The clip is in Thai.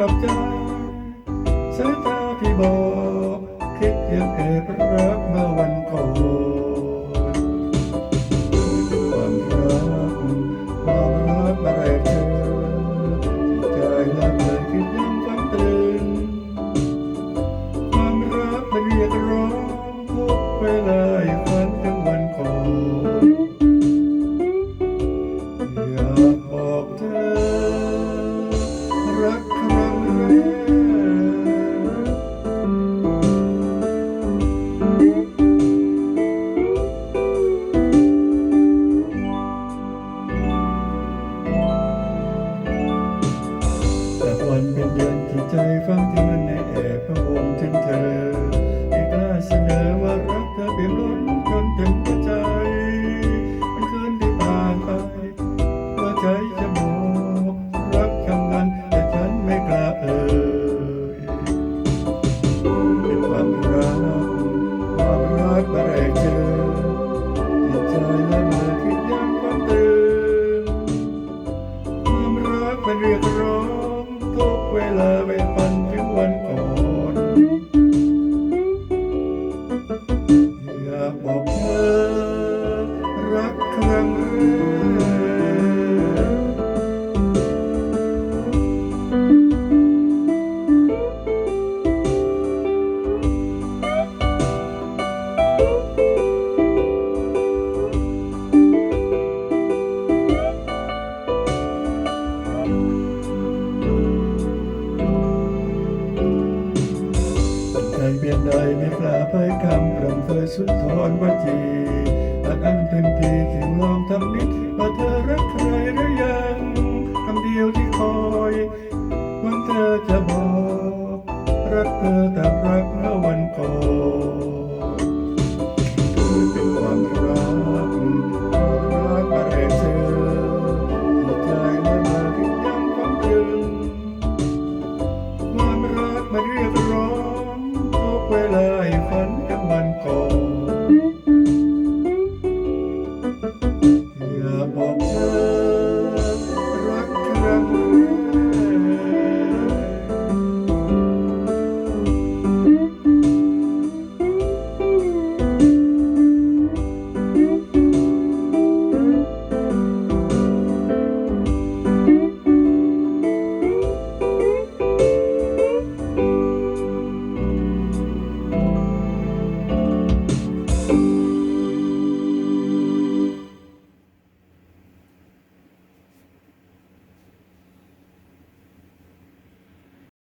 กับใจสายตาพี่บอกคิดยังแอบรักเมื่อวันก่อนความรักความรักมาแรกเจอใจละเลยคิดยังฝันตื่นความรักมันเรียกร้องทุกเวลาฝันถึงวันก่อน ฟังที่มันในแอบพระองค์ถึงเธอไม่กล้าเสนอว่ารักเธอเปี่ยมล้นจนถึงหัวใจ มันคืนที่ผ่านไปหัวใจจะบอกรักคำนั้นแต่ฉันไม่กล้าเอ่ยเป็นความรักความรักมาแรกเจอจิตใจละเมอคิดยังฝันตื่นความรักมันเรียกร้อง ทุกเวลาไปฝัน บอก ใจเปลี่ยนใดไม่ปลาพาคำรำเธอสุดทอนวจีอันอันเต็มทีถึงลองทำนิดว่าเธอรักใครหรือยังคำเดียวที่คอยวันเธอจะบอกรักเธอตา